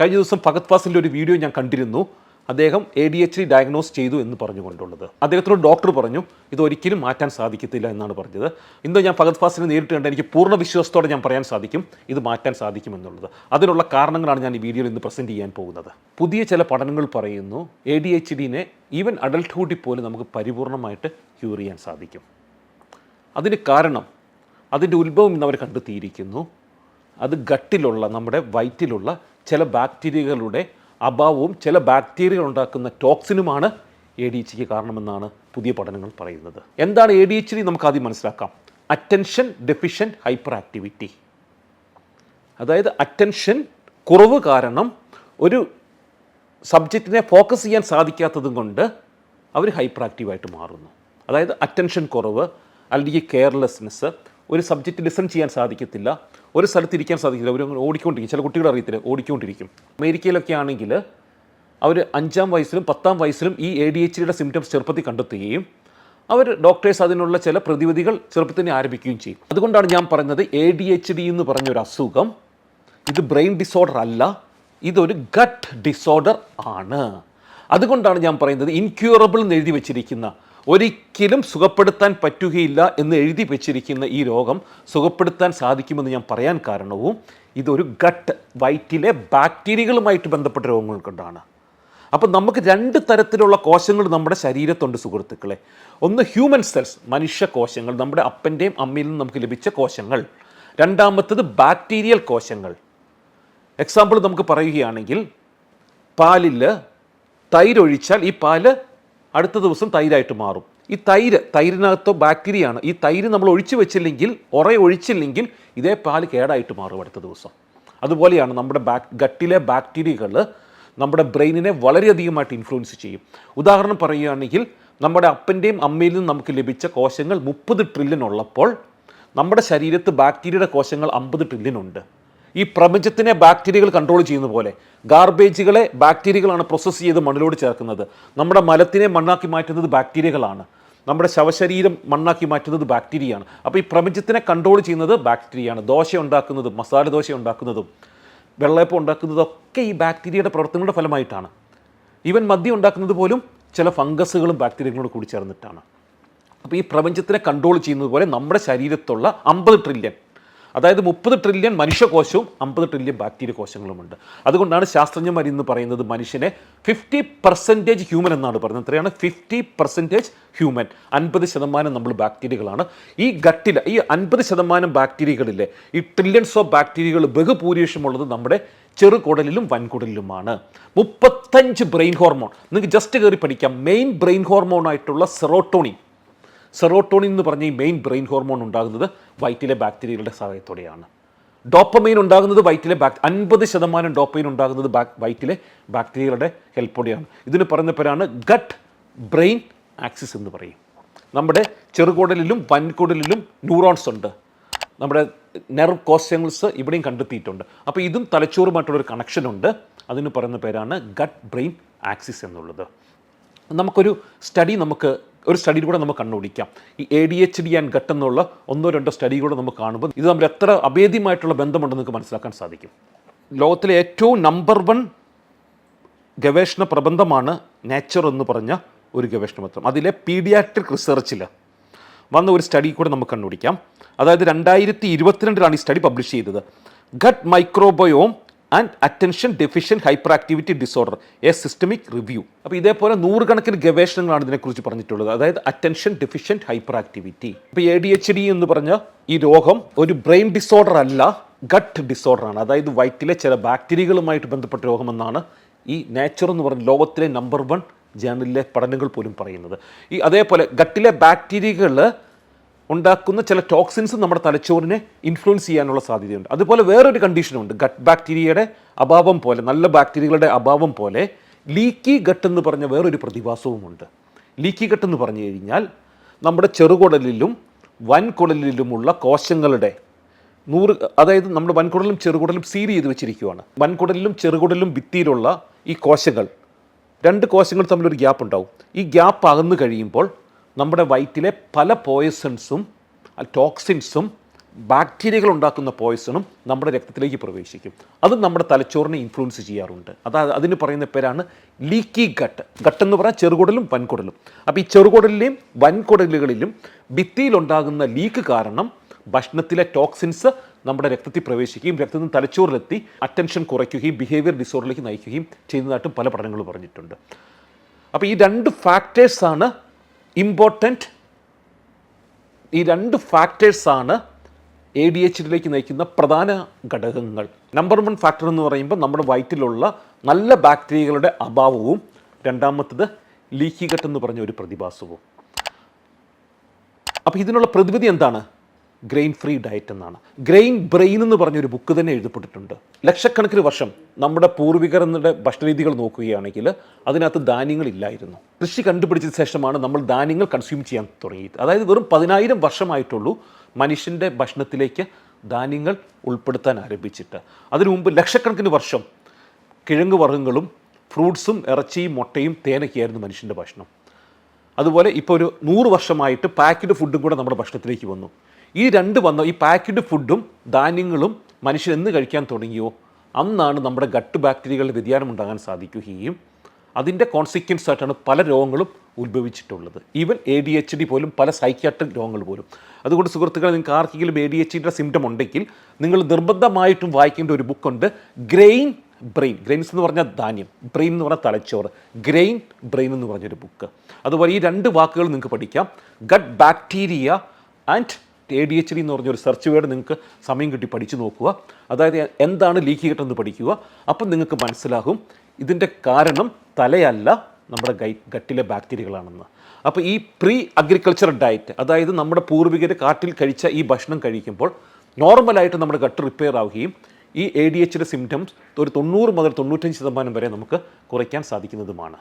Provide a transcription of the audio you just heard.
കഴിഞ്ഞ ദിവസം ഫഗത് ഫാസിന്റെ ഒരു വീഡിയോ ഞാൻ കണ്ടിരുന്നു. അദ്ദേഹം A D H D diagnose ചെയ്തു എന്ന് പറഞ്ഞുകൊണ്ടുള്ളത്. അദ്ദേഹത്തിനോട് ഡോക്ടർ പറഞ്ഞു ഇത് ഒരിക്കലും മാറ്റാൻ സാധിക്കത്തില്ല എന്നാണ് പറഞ്ഞത്. ഇന്ന് ഞാൻ ഫഗത് ഫാസിനെ നേരിട്ട് കണ്ട എനിക്ക് പൂർണ വിശ്വാസത്തോടെ ഞാൻ പറയാൻ സാധിക്കും ഇത് മാറ്റാൻ സാധിക്കുമെന്നുള്ളത് അതിനുള്ള കാരണങ്ങളാണ് ഞാൻ ഈ വീഡിയോയിൽ ഇന്ന് പ്രസന്റ് ചെയ്യാൻ പോകുന്നത്. പുതിയ ചില പഠനങ്ങൾ പറയുന്നു എ ഡി എച്ച് ഡിനെ ഈവൻ അഡൽട്ട്ഹുഡിൽ പോലും നമുക്ക് പരിപൂർണമായിട്ട് ക്യൂർ ചെയ്യാൻ സാധിക്കും. അതിന് കാരണം അതിന്റെ ഉത്ഭവം ഇന്ന് അവർ കണ്ടെത്തിയിരിക്കുന്നു അത് ഗട്ടിലുള്ള നമ്മുടെ വയറ്റിലുള്ള ചില ബാക്ടീരിയകളുടെ അഭാവവും ചില ബാക്ടീരിയകൾ ഉണ്ടാക്കുന്ന ടോക്സിനുമാണ് എ ഡി എച്ച് ഡിക്ക് കാരണമെന്നാണ് പുതിയ പഠനങ്ങൾ പറയുന്നത്. എന്താണ് എ ഡി എച്ച് നമുക്ക് ആദ്യം മനസ്സിലാക്കാം. അറ്റൻഷൻ ഡെഫിഷ്യന്റ് ഹൈപ്പർ ആക്ടിവിറ്റി അതായത് അറ്റൻഷൻ കുറവ് കാരണം ഒരു സബ്ജക്റ്റിനെ ഫോക്കസ് ചെയ്യാൻ സാധിക്കാത്തതും കൊണ്ട് അവർ ഹൈപ്പർ ആക്റ്റീവായിട്ട് മാറുന്നു. അതായത് അറ്റൻഷൻ കുറവ് അല്ലെങ്കിൽ കെയർലെസ്നെസ് ഒരു സബ്ജക്റ്റ് ലിസൺ ചെയ്യാൻ സാധിക്കത്തില്ല. ഒരു സ്ഥലത്ത് ഇരിക്കാൻ സാധിക്കില്ല അവർ ഓടിക്കൊണ്ടിരിക്കും. ചില കുട്ടികൾ അറിയത്തില്ല. ഓടിക്കൊണ്ടിരിക്കും. അമേരിക്കയിലൊക്കെ ആണെങ്കിൽ അവർ അഞ്ചാം വയസ്സിലും പത്താം വയസ്സിലും ഈ എ ഡി എച്ച് ഡിയുടെ സിംറ്റംസ് ചെറുപ്പത്തിൽ കണ്ടെത്തുകയും അവർ ഡോക്ടേഴ്സ് അതിനുള്ള ചില പ്രതിവിധികൾ ചെറുപ്പത്തിൽ തന്നെ ആരംഭിക്കുകയും ചെയ്യും. അതുകൊണ്ടാണ് ഞാൻ പറഞ്ഞത് എ ഡി എച്ച് ഡി എന്ന് പറഞ്ഞൊരു അസുഖം ഇത് ബ്രെയിൻ ഡിസോർഡർ അല്ല. ഇതൊരു ഗട്ട് ഡിസോർഡർ ആണ്. അതുകൊണ്ടാണ് ഞാൻ പറയുന്നത് ഇൻക്യൂറബിൾ എന്ന് എഴുതി വെച്ചിരിക്കുന്ന ഒരിക്കലും സുഖപ്പെടുത്താൻ പറ്റുകയില്ല എന്ന് എഴുതി വെച്ചിരിക്കുന്ന ഈ രോഗം സുഖപ്പെടുത്താൻ സാധിക്കുമെന്ന് ഞാൻ പറയാൻ കാരണവും ഇതൊരു ഗട്ട് വയറ്റിലെ ബാക്ടീരിയകളുമായിട്ട് ബന്ധപ്പെട്ട രോഗങ്ങൾ കൊണ്ടാണ്. അപ്പം നമുക്ക് രണ്ട് തരത്തിലുള്ള കോശങ്ങൾ നമ്മുടെ ശരീരത്തുണ്ട് സുഹൃത്തുക്കളെ. ഒന്ന് ഹ്യൂമൻ സെൽസ് മനുഷ്യ കോശങ്ങൾ നമ്മുടെ അപ്പന്റെയും അമ്മയിൽ നിന്നും നമുക്ക് ലഭിച്ച കോശങ്ങൾ. രണ്ടാമത്തത് ബാക്ടീരിയൽ കോശങ്ങൾ. എക്സാമ്പിൾ നമുക്ക് പറയുകയാണെങ്കിൽ പാലിൽ തൈരൊഴിച്ചാൽ ഈ പാൽ അടുത്ത ദിവസം തൈരായിട്ട് മാറും. ഈ തൈര് തൈരിനകത്ത് ബാക്ടീരിയയാണ്. ഈ തൈര് നമ്മൾ ഒഴിച്ചു വെച്ചില്ലെങ്കിൽ ഉറ ഒഴിച്ചില്ലെങ്കിൽ ഇതേ പാൽ കേടായിട്ട് മാറും അടുത്ത ദിവസം. അതുപോലെയാണ് നമ്മുടെ ബാക് ഗട്ടിലെ ബാക്ടീരിയകൾ നമ്മുടെ ബ്രെയിനിനെ വളരെയധികമായിട്ട് ഇൻഫ്ലുവൻസ് ചെയ്യും. ഉദാഹരണം പറയുകയാണെങ്കിൽ നമ്മുടെ അപ്പന്റെയും അമ്മയിൽ നിന്നും നമുക്ക് ലഭിച്ച കോശങ്ങൾ മുപ്പത് ട്രില്യൺ ഉള്ളപ്പോൾ നമ്മുടെ ശരീരത്ത് ബാക്ടീരിയയുടെ കോശങ്ങൾ അമ്പത് ട്രില്യൺ ഉണ്ട്. ഈ പ്രപഞ്ചത്തിനെ ബാക്ടീരിയകൾ കൺട്രോൾ ചെയ്യുന്ന പോലെ ഗാർബേജുകളെ ബാക്ടീരിയകളാണ് പ്രോസസ്സ് ചെയ്ത് മണ്ണിലോട് ചേർക്കുന്നത്. നമ്മുടെ മലത്തിനെ മണ്ണാക്കി മാറ്റുന്നത് ബാക്ടീരിയകളാണ്. നമ്മുടെ ശവശരീരം മണ്ണാക്കി മാറ്റുന്നത് ബാക്ടീരിയയാണ്. അപ്പോൾ ഈ പ്രപഞ്ചത്തിനെ കൺട്രോൾ ചെയ്യുന്നത് ബാക്ടീരിയയാണ്. ദോശ ഉണ്ടാക്കുന്നതും മസാല ദോശ ഉണ്ടാക്കുന്നതും വെള്ളയപ്പം ഉണ്ടാക്കുന്നതൊക്കെ ഈ ബാക്ടീരിയയുടെ പ്രവർത്തനങ്ങളുടെ ഫലമായിട്ടാണ്. ഈവൻ മദ്യം ഉണ്ടാക്കുന്നത് പോലും ചില ഫംഗസുകളും ബാക്ടീരിയകളോട് കൂടി ചേർന്നിട്ടാണ്. അപ്പോൾ ഈ പ്രപഞ്ചത്തിനെ കൺട്രോൾ ചെയ്യുന്നത് പോലെ നമ്മുടെ ശരീരത്തുള്ള അമ്പത് ട്രില്യൺ അതായത് മുപ്പത് ട്രില്യൺ മനുഷ്യകോശവും അമ്പത് ട്രില്യൺ ബാക്ടീരിയ കോശങ്ങളുമുണ്ട്. അതുകൊണ്ടാണ് ശാസ്ത്രജ്ഞന്മാർ ഇന്ന് പറയുന്നത് മനുഷ്യനെ ഫിഫ്റ്റി പെർസെന്റേജ് ഹ്യൂമൻ എന്നാണ് പറയുന്നത്. എത്രയാണ്? ഫിഫ്റ്റി പെർസെന്റേജ് ഹ്യൂമൻ അൻപത് ശതമാനം നമ്മൾ ബാക്ടീരിയകളാണ് ഈ ഗട്ടിൽ ഈ അൻപത് ശതമാനം ബാക്ടീരിയകളിലെ ഈ ട്രില്യൺസ് ഓഫ് ബാക്ടീരിയകൾ ബഹുഭൂരിപക്ഷമുള്ളത് നമ്മുടെ ചെറുകുടലിലും വൻകുടലിലുമാണ്. മുപ്പത്തഞ്ച് ബ്രെയിൻ ഹോർമോൺ നിങ്ങൾക്ക് ജസ്റ്റ് കയറി പഠിക്കാം. മെയിൻ ബ്രെയിൻ ഹോർമോൺ ആയിട്ടുള്ള സെറോട്ടോണിൻ സെറോട്ടോണിൻ എന്ന് പറഞ്ഞ ഈ മെയിൻ ബ്രെയിൻ ഹോർമോൺ ഉണ്ടാകുന്നത് വയറ്റിലെ ബാക്ടീരിയകളുടെ സഹായത്തോടെയാണ്. ഡോപ്പമൈൻ ഉണ്ടാകുന്നത് വയറ്റിലെ ബാക് അൻപത് ശതമാനം ഡോപ്പമൈൻ ഉണ്ടാകുന്നത് ബാക് വയറ്റിലെ ബാക്ടീരിയകളുടെ ഹെൽപ്പോടെയാണ് ഇതിന് പറയുന്ന പേരാണ് ഗട്ട് ബ്രെയിൻ ആക്സിസ് എന്ന് പറയും. നമ്മുടെ ചെറുകുടലിലും വൻകുടലിലും ന്യൂറോൺസ് ഉണ്ട്. നമ്മുടെ നെർവ് കോശങ്ങൾസ് ഇവിടെയും കണ്ടെത്തിയിട്ടുണ്ട്. അപ്പോൾ ഇതും തലച്ചോറുമായിട്ടുള്ളൊരു കണക്ഷൻ ഉണ്ട്. അതിന് പറയുന്ന പേരാണ് ഗട്ട് ബ്രെയിൻ ആക്സിസ് എന്നുള്ളത്. നമുക്കൊരു സ്റ്റഡി നമുക്ക് ഒരു സ്റ്റഡി കൂടെ നമുക്ക് കണ്ടുപിടിക്കാം. ഈ A D H D and gut എന്നുള്ള ഒന്നോ രണ്ടോ സ്റ്റഡി കൂടെ നമുക്ക് കാണുമ്പോൾ ഇത് തമ്മിൽ എത്ര അഭേദ്യമായിട്ടുള്ള ബന്ധമുണ്ടെന്ന് നമുക്ക് മനസ്സിലാക്കാൻ സാധിക്കും. ലോകത്തിലെ ഏറ്റവും നമ്പർ വൺ ഗവേഷണ പ്രബന്ധമാണ് നേച്ചർ എന്ന് പറഞ്ഞ ഒരു ഗവേഷണ പത്രം. അതിലെ പീഡിയാട്രിക് റിസർച്ചിൽ വന്ന ഒരു സ്റ്റഡി കൂടെ നമുക്ക് കണ്ടുപിടിക്കാം. അതായത് രണ്ടായിരത്തി ഇരുപത്തിരണ്ടിലാണ് ഈ സ്റ്റഡി പബ്ലിഷ് ചെയ്തത്. Gut microbiome and attention deficient hyper activity disorder a systemic review. അപ്പോൾ ഇതേപോലെ നൂറുകണക്കിന് ഗവേഷണങ്ങളാണ് ഇതിനെക്കുറിച്ച് പറഞ്ഞിട്ടുള്ളത്. അതായത് അറ്റൻഷൻ ഡെഫിഷ്യൻ ഹൈപ്പർ ആക്ടിവിറ്റി ഇപ്പോൾ എ ഡി എച്ച് ഡി എന്ന് പറഞ്ഞ ഈ രോഗം ഒരു ബ്രെയിൻ ഡിസോർഡർ അല്ല ഗട്ട് ഡിസോർഡറാണ്. അതായത് വയറ്റിലെ ചില ബാക്ടീരിയകളുമായിട്ട് ബന്ധപ്പെട്ട രോഗമെന്നാണ് ഈ നേച്ചർ എന്ന് പറഞ്ഞ ലോകത്തിലെ നമ്പർ വൺ ജേണലിലെ പഠനങ്ങൾ പോലും പറയുന്നത്. ഈ അതേപോലെ ഗട്ടിലെ ബാക്ടീരിയകൾ ഉണ്ടാക്കുന്ന ചില ടോക്സിൻസ് നമ്മുടെ തലച്ചോറിനെ ഇൻഫ്ലുവൻസ് ചെയ്യാനുള്ള സാധ്യതയുണ്ട്. അതുപോലെ വേറൊരു കണ്ടീഷനുണ്ട് ഗട്ട് ബാക്ടീരിയയുടെ അഭാവം പോലെ നല്ല ബാക്ടീരിയകളുടെ അഭാവം പോലെ ലീക്കി ഗട്ട് എന്ന് പറഞ്ഞ വേറൊരു പ്രതിഭാസവുമുണ്ട്. ലീക്കി ഗട്ട് എന്ന് പറഞ്ഞു കഴിഞ്ഞാൽ നമ്മുടെ ചെറുകുടലിലും വൻകുടലിലുമുള്ള കോശങ്ങളുടെ നൂറ് അതായത് നമ്മുടെ വൻകുടലും ചെറുകുടലും സീൽ ചെയ്ത് വെച്ചിരിക്കുകയാണ് വൻകുടലിലും ചെറുകുടലിലും ഭിത്തിയിലുള്ള ഈ കോശങ്ങൾ രണ്ട് കോശങ്ങൾ തമ്മിലൊരു ഗ്യാപ്പ് ഉണ്ടാവും. ഈ ഗ്യാപ്പ് അകന്നു കഴിയുമ്പോൾ നമ്മുടെ വയറ്റിലെ പല പോയസൺസും ടോക്സിൻസും ബാക്ടീരിയകൾ ഉണ്ടാക്കുന്ന പോയ്സണും നമ്മുടെ രക്തത്തിലേക്ക് പ്രവേശിക്കും. അത് നമ്മുടെ തലച്ചോറിനെ ഇൻഫ്ലുവൻസ് ചെയ്യാറുണ്ട്. അതായത് അതിന് പറയുന്ന പേരാണ് ലീക്കി ഗട്ട് ഗട്ട് എന്ന് പറഞ്ഞാൽ ചെറുകുടലും വൻകുടലും. അപ്പോൾ ഈ ചെറുകുടലിലെയും വൻകുടലുകളിലും ഭിത്തിയിലുണ്ടാകുന്ന ലീക്ക് കാരണം ഭക്ഷണത്തിലെ ടോക്സിൻസ് നമ്മുടെ രക്തത്തിൽ പ്രവേശിക്കുകയും രക്തത്തിൽ നിന്ന് തലച്ചോറിലെത്തി അറ്റൻഷൻ കുറയ്ക്കുകയും ബിഹേവിയർ ഡിസോർഡറിലേക്ക് നയിക്കുകയും ചെയ്യുന്നതായിട്ടും പല പഠനങ്ങളും പറഞ്ഞിട്ടുണ്ട്. അപ്പോൾ ഈ രണ്ട് ഫാക്ടേഴ്സാണ് ഇമ്പോർട്ടന്റ് ഈ രണ്ട് ഫാക്ടേഴ്സാണ് എ ഡി എച്ചിലേക്ക് നയിക്കുന്ന പ്രധാന ഘടകങ്ങൾ. നമ്പർ വൺ ഫാക്ടർ എന്ന് പറയുമ്പോൾ നമ്മുടെ വയറ്റിലുള്ള നല്ല ബാക്ടീരിയകളുടെ അഭാവവും രണ്ടാമത്തത് ലീക്കി ഗട്ട് എന്ന് പറഞ്ഞ ഒരു പ്രതിഭാസവും. അപ്പോൾ ഇതിനുള്ള പ്രതിവിധി എന്താണ്? ഗ്രെയിൻ ഫ്രീ ഡയറ്റ് എന്നാണ്. ഗ്രെയിൻ ബ്രെയിൻ എന്ന് പറഞ്ഞൊരു ബുക്ക് തന്നെ എഴുതപ്പെട്ടിട്ടുണ്ട്. ലക്ഷക്കണക്കിന് വർഷം നമ്മുടെ പൂർവികർ എന്നുള്ള ഭക്ഷണരീതികൾ നോക്കുകയാണെങ്കിൽ അതിനകത്ത് ധാന്യങ്ങളില്ലായിരുന്നു. കൃഷി കണ്ടുപിടിച്ചതിന് ശേഷമാണ് നമ്മൾ ധാന്യങ്ങൾ കൺസ്യൂം ചെയ്യാൻ തുടങ്ങിയത്. അതായത് വെറും പതിനായിരം വർഷമായിട്ടുള്ളൂ മനുഷ്യന്റെ ഭക്ഷണത്തിലേക്ക് ധാന്യങ്ങൾ ഉൾപ്പെടുത്താൻ ആരംഭിച്ചിട്ട്. അതിനു മുമ്പ് ലക്ഷക്കണക്കിന് വർഷം കിഴങ്ങ് വർഗങ്ങളും ഫ്രൂട്ട്സും ഇറച്ചിയും മുട്ടയും തേനൊക്കെയായിരുന്നു മനുഷ്യന്റെ ഭക്ഷണം. അതുപോലെ ഇപ്പോൾ ഒരു നൂറ് വർഷമായിട്ട് പാക്ക്ഡ് ഫുഡും കൂടെ നമ്മുടെ ഭക്ഷണത്തിലേക്ക് വന്നു. ഈ രണ്ട് വന്ന ഈ പാക്ക്ഡ് ഫുഡും ധാന്യങ്ങളും മനുഷ്യൻ എന്ന് കഴിക്കാൻ തുടങ്ങിയോ? അന്നാണ് നമ്മുടെ ഗട്ട് ബാക്ടീരിയകളുടെ വ്യതിയാനം ഉണ്ടാകാൻ സാധിക്കുകയും അതിന്റെ കോൺസിക്വൻസ് ആയിട്ടാണ് പല രോഗങ്ങളും ഉത്ഭവിച്ചിട്ടുള്ളത്. Even A D H D പോലും പല സൈക്യാട്രിക് രോഗങ്ങൾ പോലും. അതുകൊണ്ട് സുഹൃത്തുക്കളെ നിങ്ങൾക്ക് ആർക്കെങ്കിലും എ ഡി എച്ച് ഡിയുടെ സിംറ്റം ഉണ്ടെങ്കിൽ നിങ്ങൾ നിർബന്ധമായിട്ടും വായിക്കേണ്ട ഒരു ബുക്കുണ്ട് ഗ്രെയിൻ ബ്രെയിൻ ഗ്രെയിൻസ് എന്ന് പറഞ്ഞാൽ ധാന്യം. ബ്രെയിൻ എന്ന് പറഞ്ഞാൽ തലച്ചോറ്. ഗ്രെയിൻ ബ്രെയിൻ എന്ന് പറഞ്ഞൊരു ബുക്ക് അതുപോലെ ഈ രണ്ട് വാക്കുകൾ നിങ്ങൾക്ക് പഠിക്കാം. Gut bacteria and A D H D എന്ന് പറഞ്ഞൊരു സെർച്ച് വേർഡ് നിങ്ങൾക്ക് സമയം കിട്ടി പഠിച്ചു നോക്കുക. അതായത് എന്താണ് ലീക്ക് കിട്ടുന്നത് പഠിക്കുക. അപ്പം നിങ്ങൾക്ക് മനസ്സിലാകും. ഇതിന്റെ കാരണം തലയല്ല നമ്മുടെ ഗൈ ഗട്ടിലെ ബാക്ടീരിയകളാണെന്ന്. അപ്പോൾ ഈ പ്രീ അഗ്രികൾച്ചർ ഡയറ്റ് അതായത് നമ്മുടെ പൂർവികർ കാട്ടിൽ കഴിച്ച ഈ ഭക്ഷണം കഴിക്കുമ്പോൾ നോർമലായിട്ട് നമ്മുടെ ഗട്ട് റിപ്പയർ ആവുകയും ഈ എ ഡി എച്ചിന്റെ സിംറ്റംസ് ഒരു തൊണ്ണൂറ് മുതൽ തൊണ്ണൂറ്റഞ്ച് ശതമാനം വരെ നമുക്ക് കുറയ്ക്കാൻ സാധിക്കുന്നതുമാണ്.